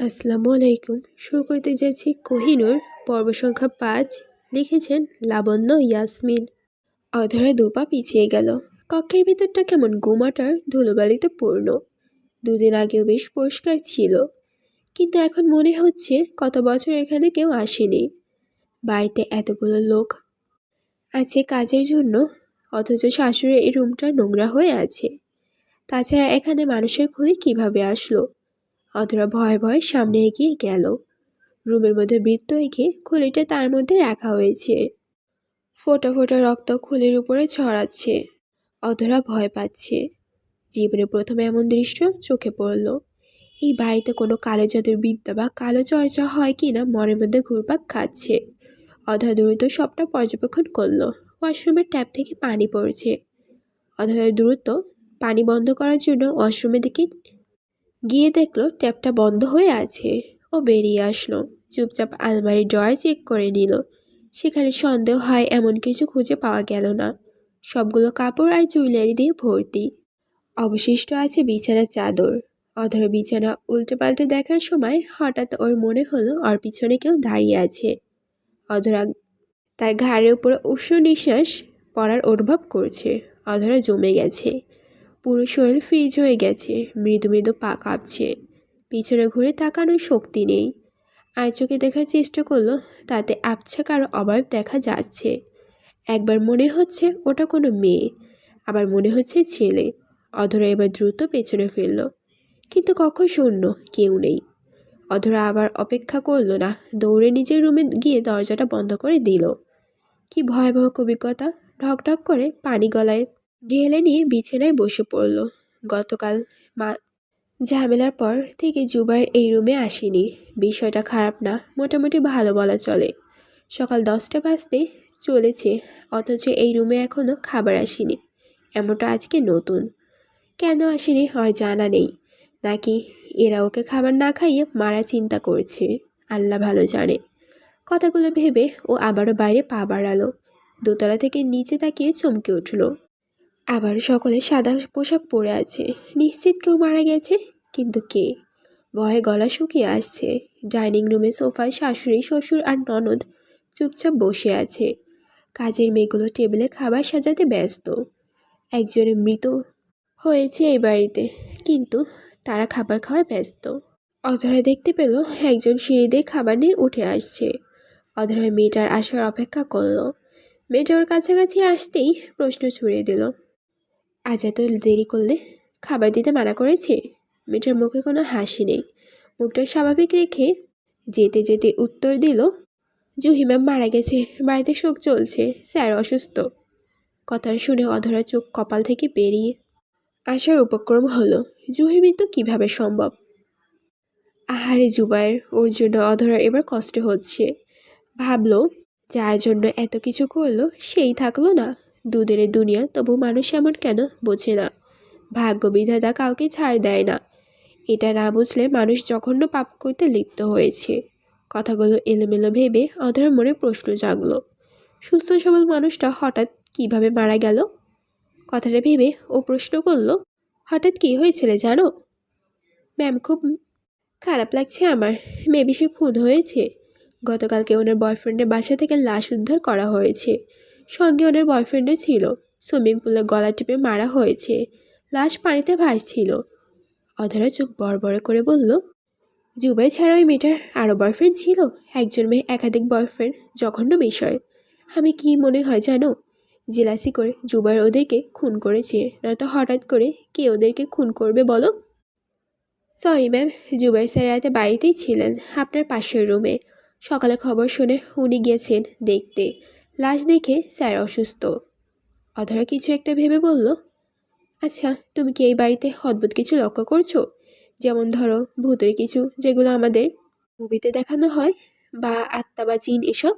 আসসালামু আলাইকুম। শুরু করতে যাচ্ছি কোহিনুর পর্ব সংখ্যা পাঁচ, লিখেছেন লাবণ্য ইয়াসমিন। অধরা দুপা পিছিয়ে গেল। কক্ষের ভিতরটা কেমন গুমাটার ধুলোবালিতে পূর্ণ। দুদিন আগেও বেশ পরিষ্কার ছিল। কিন্তু এখন মনে হচ্ছে কত বছর এখানে কেউ আসেনি। বাড়িতে এতগুলো লোক আছে কাজের জন্য, অথচ শাশুড়ির এই রুমটা নোংরা হয়ে আছে। তাছাড়া এখানে মানুষের খুলি কীভাবে আসলো? অধরা ভয়ে ভয়ে সামনে এগিয়ে গেল। রুমের মধ্যে বৃত্ত এঁকে খুলিটা তার মধ্যে রাখা হয়েছে। ফোটা ফোটা রক্ত খুলির উপরে ছড়াচ্ছে, অধরা ভয় পাচ্ছে। জীবনে প্রথমে এমন দৃশ্য চোখে পড়ল। এই বাড়িতে কোনো কালো জাদুর বিদ্যা বা কালো চর্চা হয় কি না মনের মধ্যে ঘুরপাক খাচ্ছে। অধরা দ্রুত সবটা পর্যবেক্ষণ করল। ওয়াশরুমের ট্যাপ থেকে পানি পড়ছে। অধরা দ্রুত পানি বন্ধ করার জন্য ওয়াশরুমের দিকে গিয়ে দেখল ট্যাপটা বন্ধ হয়ে আছে। ও বেরিয়ে আসলো। চুপচাপ আলমারির ড্রয়ার চেক করে নিল। সেখানে সন্দেহ হয় এমন কিছু খুঁজে পাওয়া গেল না। সবগুলো কাপড় আর জুয়েলারি দিয়ে ভর্তি। অবশিষ্ট আছে বিছানার চাদর। অধর বিছানা উল্টে পাল্টে দেখার সময় হঠাৎ ওর মনে হলো ওর পিছনে কেউ দাঁড়িয়ে আছে। অধরা তার ঘাড়ের উপরে উষ্ণ নিঃশ্বাস পড়ার অনুভব করছে। অধরা জমে গেছে। পুরো শরীর ফ্রিজ হয়ে গেছে। মৃদু মৃদু পা কাঁপছে। পিছনে ঘুরে তাকানোর শক্তি নেই। আর চোখে দেখার চেষ্টা করল, তাতে আবছা কারও অভাব দেখা যাচ্ছে। একবার মনে হচ্ছে ওটা কোনো মেয়ে, আবার মনে হচ্ছে ছেলে। অধরা এবার দ্রুত পেছনে ফেলল। কিন্তু কখন শূন্য, কেউ নেই। অধরা আবার অপেক্ষা করল না, দৌড়ে নিজের রুমে গিয়ে দরজাটা বন্ধ করে দিল। কি ভয়াবহ অভিজ্ঞতা! ঢক ঢক করে পানি গলায় ঢেলে নিয়ে বিছানায় বসে পড়ল। গতকাল মা ঝামেলার পর থেকে জুবাইর এই রুমে আসেনি। বিষয়টা খারাপ না, মোটামুটি ভালো বলা চলে। সকাল দশটা বাজতে চলেছে, অথচ এই রুমে এখনও খাবার আসেনি। এমনটা আজকে নতুন। কেন আসেনি আর জানা নেই। নাকি এরা ওকে খাবার না খাইয়ে মারা চিন্তা করছে? আল্লাহ ভালো জানে। কথাগুলো ভেবে ও আবারও বাইরে পা বাড়ালো। দোতলা থেকে নিচে তাকিয়ে চমকে উঠল। আবার সকলে সাদা পোশাক পরে আছে। নিশ্চিত কেউ মারা গেছে, কিন্তু কে? ভয়ে গলা শুকিয়ে আসছে। ডাইনিং রুমে সোফায় শাশুড়ি, শ্বশুর আর ননদ চুপচাপ বসে আছে। কাজের মেয়েগুলো টেবিলে খাবার সাজাতে ব্যস্ত। একজনের মৃত হয়েছে এই বাড়িতে, কিন্তু তারা খাবার খাওয়ায় ব্যস্ত। অধরা দেখতে পেল একজন সিঁড়ি দিয়ে খাবার নিয়ে উঠে আসছে। অধরা মেয়েটার আসার অপেক্ষা করল। মেয়েটা ওর কাছাকাছি আসতেই প্রশ্ন ছুড়ে দিল। আজ এত দেরি করলে খাবার দিতে মানা করেছে? মেয়েটার মুখে কোনো হাসি নেই। মুখটা স্বাভাবিক রেখে যেতে যেতে উত্তর দিল, জুহি ম্যাম মারা গেছে। বাড়িতে শোক চলছে। স্যার অসুস্থ। কথাটা শুনে অধরা চোখ কপাল থেকে বেরিয়ে আসার উপক্রম হলো, জুহির মৃত্যু কীভাবে সম্ভব? আহারে জুবায়ের, ওর জন্য অধরার এবার কষ্ট হচ্ছে। ভাবলো, যার জন্য এত কিছু করল, সেই থাকল না। দুদিনের দুনিয়া, তবু মানুষ এমন কেন বোঝে না। ভাগ্য বিধাতা কাউকে ছাড় দেয় না। এটা না বুঝলে মানুষ জঘন্য পাপ করতে লিপ্ত হয়েছে। কথাগুলো এলোমেলো ভেবে অধর মনে প্রশ্ন জাগলো। সুস্থ সবল মানুষটা হঠাৎ কীভাবে মারা গেল? কথাটা ভেবে ও প্রশ্ন করল, হঠাৎ কী হয়েছিল জানো? ম্যাম, খুব খারাপ লাগছে আমার। মেবি সে খুন হয়েছে। গতকালকে ওনার বয়ফ্রেন্ডের বাসা থেকে লাশ উদ্ধার করা হয়েছে। সঙ্গে ওনার বয়ফ্রেন্ডও ছিল। সুইমিং পুলে গলা টিপে মারা হয়েছে। লাশ পানিতে ভাসছিল। অধরা চোখ বড় বড় করে বলল জুবাই ছাড়া ওই মেয়েটার আরও বয়ফ্রেন্ড ছিল? একজন মেয়ে একাধিক বয়ফ্রেন্ড জঘন্য বিষয়। আমি কি মনে হয় জানো? জেলাসি করে জুবাই ওদেরকে খুন করেছে। নয়তো হঠাৎ করে কে ওদেরকে খুন করবে বলো? সরি ম্যাম জুবাই স্যার রাতে বাড়িতেই ছিলেন, আপনার পাশের রুমে সকালে খবর শুনে উনি গিয়েছেন দেখতে। লাশ দেখে স্যার অসুস্থ। অধরা কিছু একটা ভেবে বলল আচ্ছা তুমি কি এই বাড়িতে অদ্ভুত কিছু লক্ষ্য করছ? যেমন ধরো, ভূতের কিছু, যেগুলো আমাদের মুভিতে দেখানো হয়, বা আত্মা বা জিন এসব?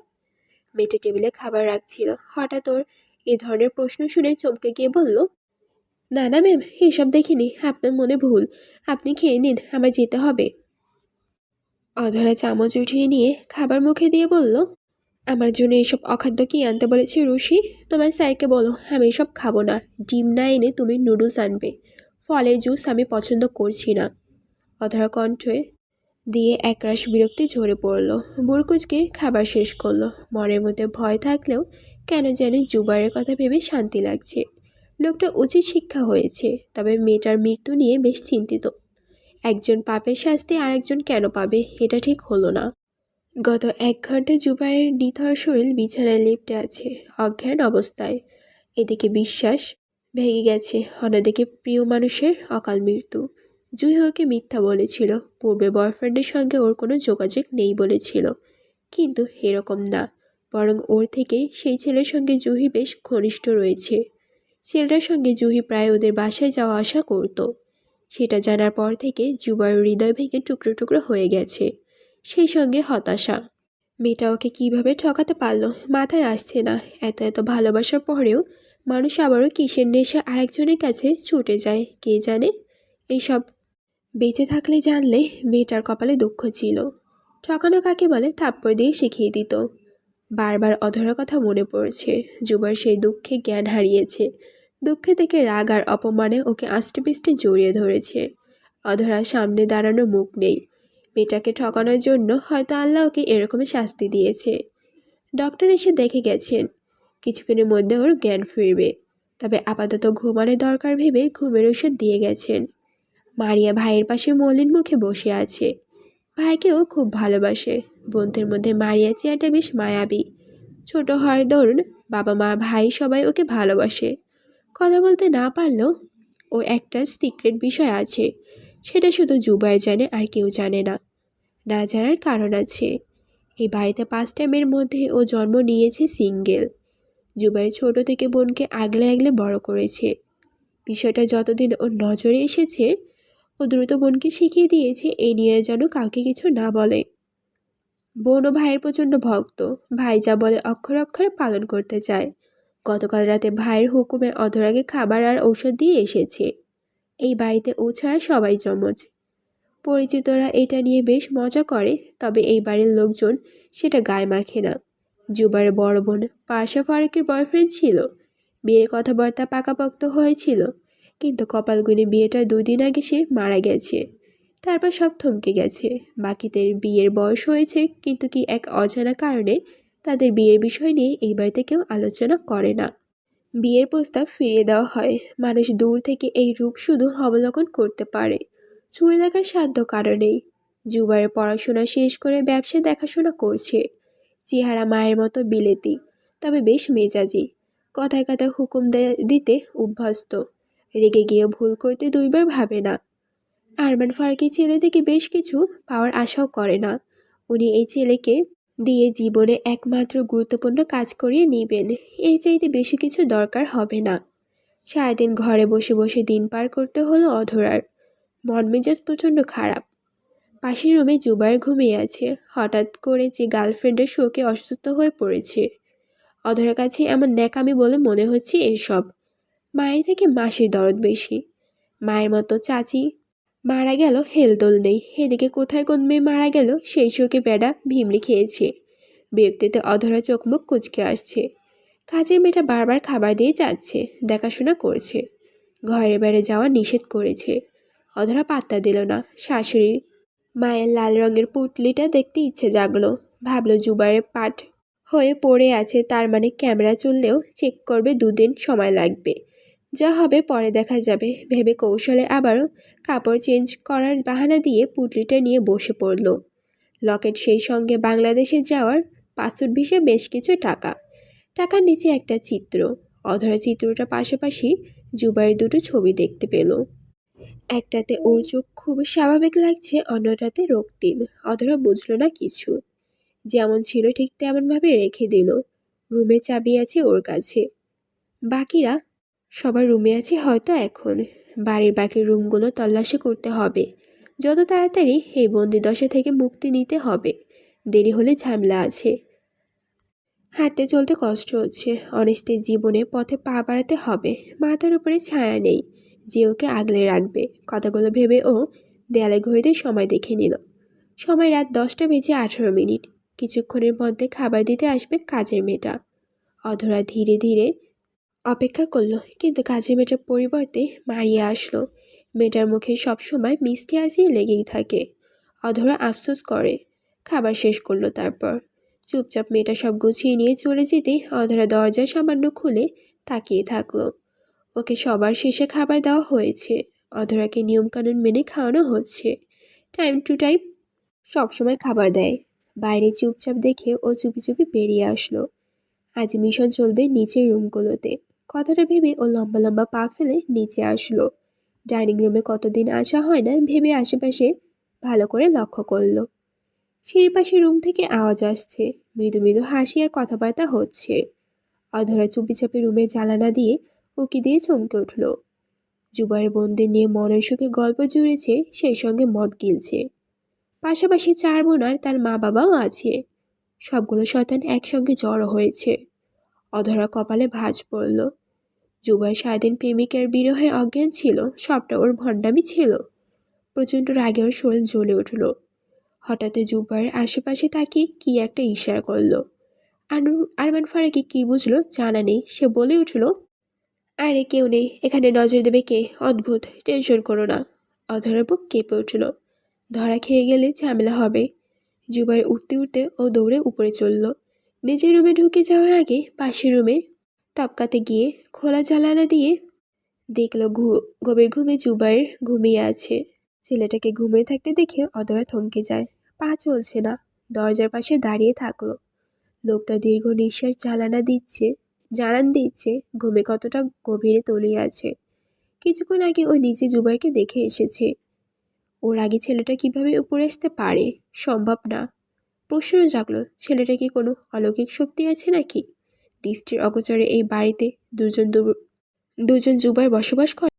মেটে টেবিলে খাবার রাখছিল। হঠাৎ ওর এ ধরনের প্রশ্ন শুনে চমকে গিয়ে বলল, না না ম্যাম, এসব দেখিনি, আপনার মনে ভুল। আপনি খেয়ে নিন, আমার যেতে হবে। অধরা চামচ উঠিয়ে নিয়ে খাবার মুখে দিয়ে বলল আমার জন্য এইসব অখাদ্য কি আনতে বলেছে রুশি তোমার স্যারকে বলো, আমি এসব খাব না। ডিম না এনে তুমি নুডলস আনবে। ফলের জুস আমি পছন্দ করছি না। অধরা কণ্ঠে দিয়ে একরাশ বিরক্তি ঝরে পড়ল। বুড়কুচকে খাবার শেষ করল। মনের মধ্যে ভয় থাকলেও কেন জানি জুবাইরের কথা ভেবে শান্তি লাগছে। লোকটা উচিত শিক্ষা হয়েছে, তবে মেয়েটার মৃত্যু নিয়ে বেশ চিন্তিত। একজন পাপের শাস্তি আরেকজন কেন পাবে, এটা ঠিক হলো না। গত এক ঘণ্টা জুবাইরের নিথর শরীর বিছানায় লেপটে আছে, অজ্ঞান অবস্থায়। এদিকে বিশ্বাস ভেঙে গেছে, অন্যদিকে প্রিয় মানুষের অকাল মৃত্যু। জুহি ওকে মিথ্যা বলেছিল, পূর্বে বয়ফ্রেন্ডের সঙ্গে ওর কোনো যোগাযোগ নেই বলেছিল, কিন্তু এরকম না, বরং ওর থেকে সেই ছেলের সঙ্গে জুহি বেশ ঘনিষ্ঠ রয়েছে। ছেলেটার সঙ্গে জুহি প্রায় ওদের বাসায় যাওয়া আসা করতো। সেটা জানার পর থেকে জুবার হৃদয় ভেঙে টুকরো টুকরো হয়ে গেছে। সেই সঙ্গে হতাশা। মেয়েটা ওকে কীভাবে ঠকাতে পারল মাথায় আসছে না। এত এত ভালোবাসার পরেও মানুষ আবারও কিসের নেশা আরেকজনের কাছে ছুটে যায়, কে জানে? এইসব বেঁচে থাকলে জানলে মেয়েটার কপালে দুঃখ ছিল। ঠকানো কাকে বলে থাপ্পড় দিয়ে শিখিয়ে দিত। বারবার অধরা কথা মনে পড়ছে, যুবার সেই দুঃখে জ্ঞান হারিয়েছে। দুঃখে থেকে রাগ আর অপমানে ওকে আষ্টে পিষ্টে জড়িয়ে ধরেছে। অধরা সামনে দাঁড়ানো মুখ নেই। মেয়েটাকে ঠকানোর জন্য হয়তো আল্লাহ ওকে এরকমই শাস্তি দিয়েছে। ডক্টর এসে দেখে গেছেন, কিছুক্ষণের মধ্যে ওর জ্ঞান ফিরবে। তবে আপাতত ঘুমানোর দরকার ভেবে ঘুমের ওষুধ দিয়ে গেছেন। মারিয়া ভাইয়ের পাশে মলিন মুখে বসে আছে। ভাইকেও খুব ভালোবাসে। বোনদের মধ্যে মারিয়া চেয়ারটা বেশ মায়াবী। ছোট হওয়ার দরুন বাবা মা ভাই সবাই ওকে ভালোবাসে। কথা বলতে না পারলেও ও একটা সিক্রেট বিষয় আছে। সেটা শুধু জুবাই জানে আর কেউ জানে না। না জানার কারণ আছে। এই বাড়িতে পাঁচটা মেয়ের মধ্যে ও জন্ম নিয়েছে সিঙ্গেল। জুবাই ছোট থেকে বোনকে আগলে আগলে বড় করেছে। বিষয়টা যতদিন ওর নজরে এসেছে, ও দ্রুত বোনকে শিখিয়ে দিয়েছে এই নিয়ে যেন কাউকে কিছু না বলে। বোন ও ভাইয়ের প্রচণ্ড ভক্ত। ভাই যা বলে অক্ষর অক্ষরে পালন করতে চায়। গতকাল রাতে ভাইয়ের হুকুমে অধরাগে খাবার আর ঔষধ দিয়ে এসেছে। এই বাড়িতে ও ছাড়া সবাই জমজ পরিচিতরা এটা নিয়ে বেশ মজা করে, তবে এই বাড়ির লোকজন সেটা গায়ে মাখে না। জুবারের বড় বোন পার্শা ফারুকের বয়ফ্রেন্ড ছিল। বিয়ের কথাবার্তা পাকাপোক্ত হয়েছিল, কিন্তু কপালগুনি বিয়েটার দুদিন আগে সে মারা গেছে। তারপর সব থমকে গেছে। বাকিদের বিয়ের বয়স হয়েছে, কিন্তু কি এক অজানা কারণে তাদের বিয়ের বিষয় নিয়ে এই বাড়িতে কেউ আলোচনা করে না। বিয়ের প্রস্তাব ফিরিয়ে দেওয়া হয়। মানুষ দূর থেকে এই রূপ শুধু অবলোকন করতে পারে। ছুঁয়ে দেখার সাধ্য কারণেই জুবারের পড়াশোনা শেষ করে ব্যবসা দেখাশোনা করছে। চেহারা মায়ের মতো বিলেতি, তবে বেশ মেজাজি। কথায় কথায় হুকুম দিতে অভ্যস্ত। রেগে গিয়ে ভুল করতে দুইবার ভাবে না। আরমান ফারুকি ছেলে থেকে বেশ কিছু পাওয়ার আশাও করে না। উনি এই ছেলেকে দিয়ে জীবনে একমাত্র গুরুত্বপূর্ণ কাজ করিয়ে নেবেন। এর চাইতে বেশি কিছু দরকার হবে না। সারাদিন ঘরে বসে বসে দিন পার করতে হলো অধরার। মন মেজাজ প্রচণ্ড খারাপ। পাশের রুমে জুবাইর ঘুমিয়ে আছে। হঠাৎ করে যে গার্লফ্রেন্ডের শোকে অসুস্থ হয়ে পড়েছে। অধরের কাছে এমন ন্যাকামি বলে মনে হচ্ছে এসব। মায়ের থেকে মাসির দরদ বেশি। মায়ের মতো চাচি মারা গেল, হেলদোল নেই। এদিকে কোথায় কোন মেয়ে মারা গেল, সেই শোকে বেড়া ভিমড়ি খেয়েছে। বিরক্তিতে অধরা চোখ মুখ কুচকে আসছে। কাজের মেয়েটা বারবার খাবার দিয়ে যাচ্ছে, দেখাশোনা করছে। ঘরে বাইরে যাওয়া নিষেধ করেছে। অধরা পাত্তা দিল না। শাশুড়ির মায়ের লাল রঙের পুটলিটা দেখতে ইচ্ছে জাগলো। ভাবলো জুবারের পাট হয়ে পড়ে আছে, তার মানে ক্যামেরা চললেও চেক করবে দুদিন সময় লাগবে। যা হবে পরে দেখা যাবে। ভেবে কৌশলে আবারও কাপড় চেঞ্জ করার বাহানা দিয়ে পুটলিটা নিয়ে বসে পড়ল। লকেট সেই সঙ্গে বাংলাদেশে যাওয়ার পাসপোর্ট ভিসে বেশ কিছু টাকা। টাকার নিচে একটা চিত্র। অধরা চিত্রটা পাশাপাশি জুবাইয়ের দুটো ছবি দেখতে পেল। একটাতে ওর চোখ খুব স্বাভাবিক লাগছে, অন্যটাতে রক্তিম। অধরা বুঝলো না কিছু। যেমন ছিল ঠিক তেমনভাবে রেখে দিল। রুমের চাবি আছে ওর কাছে। বাকিরা সবার রুমে আছে হয়তো এখন। বাড়ির বাকি রুমগুলো তল্লাশি করতে হবে। যত তাড়াতাড়ি এই বন্দিদশা থেকে মুক্তি নিতে হবে। দেরি হলে ঝামেলা আছে। হাঁটতে চলতে কষ্ট হচ্ছে। অনিশ্চিত জীবনে পথে পা বাড়াতে হবে। মাথার উপরে ছায়া নেই। যে ওকে আগলে রাখবে। কথাগুলো ভেবে ও দেয়ালে ঘড়িতে সময় দেখে নিল। সময় রাত দশটা বেজে আঠারো মিনিট। কিছুক্ষণের মধ্যে খাবার দিতে আসবে কাজের মেয়েটা। অধরা ধীরে ধীরে অপেক্ষা করল, কিন্তু কাজের মেয়েটার পরিবর্তে মারিয়া আসলো। মেয়েটার মুখে সবসময় মিষ্টি হাসি লেগেই থাকে। অধরা আফসোস করে। খাবার শেষ করল তারপর। চুপচাপ মেয়েটা সব গুছিয়ে নিয়ে চলে যেতে অধরা দরজা সামান্য খুলে তাকিয়ে থাকল। ওকে সবার শেষে খাবার দেওয়া হয়েছে। অধরাকে নিয়মকানুন মেনে খাওয়ানো হচ্ছে। টাইম টু টাইম সবসময় খাবার দেয়। বাইরে চুপচাপ দেখে ও চুপি চুপি বেরিয়ে আসলো। আজ মিশন চলবে নিচের রুমগুলোতে। কথাটা ভেবে ও লম্বা লম্বা পা ফেলে নিচে আসলো। ডাইনিং রুমে কতদিন আসা হয় না ভেবে আশেপাশে ভালো করে লক্ষ্য করল। সিঁড়ি পাশে রুম থেকে আওয়াজ আসছে। মৃদু মৃদু হাসি আর কথাবার্তা হচ্ছে। অধরা চুপি চাপি রুমের জ্বালানা দিয়ে উকি দিয়ে চমকে উঠল। জুবাইয়ের বোনদের নিয়ে মনের সুখে গল্প জুড়েছে, সেই সঙ্গে মদ গিলছে। পাশাপাশি চার বোন আর তার মা বাবাও আছে। সবগুলো শয়তান একসঙ্গে জড়ো হয়েছে। অধরা কপালে ভাঁজ পড়ল। জুবাই সারাদিন প্রেমিকের বিরহে অজ্ঞান ছিল, সবটা ওর ভণ্ডামি ছিল। প্রচণ্ড রাগে ওর শরীর জ্বলে উঠল। হঠাৎ জুবাইয়ের আশেপাশে তাকে কি একটা ইশারা করল। আনু আরমান ফারাকি কি বুঝলো জানা নেই, সে বলে উঠল আরে কেউ নেই, এখানে নজর দেবে কে? অদ্ভুত, টেনশন করো না। অধরা বুক কেঁপে উঠল। ধরা খেয়ে গেলে ঝামেলা হবে। জুবাই উঠতে উঠতে ও দৌড়ে উপরে চলল। নিজের রুমে ঢুকে যাওয়ার আগে পাশের রুমে টপকাতে গিয়ে খোলা জ্বালানা দিয়ে দেখল ঘু, গভীর ঘুমে জুবাইয়ের ঘুমিয়ে আছে। ছেলেটাকে ঘুমিয়ে থাকতে দেখে অদরা থমকে যায়। পা চলছে না, দরজার পাশে দাঁড়িয়ে থাকল। লোকটা দীর্ঘ নিঃশ্বাস জ্বালানা দিচ্ছে। জানান দিচ্ছে, ঘুমে কতটা গভীরে তলিয়ে আছে। কিছুক্ষণ আগে ও নিজে জুবাইরকে দেখে এসেছে। ওর আগে ছেলেটা কীভাবে উপরে আসতে পারে? সম্ভব না। প্রশ্ন জাগলো, ছেলেটা কি কোনো অলৌকিক শক্তি আছে নাকি? দৃষ্টির অগোচরে এই বাড়িতে দুজন দুজন যুবাই বসবাস করে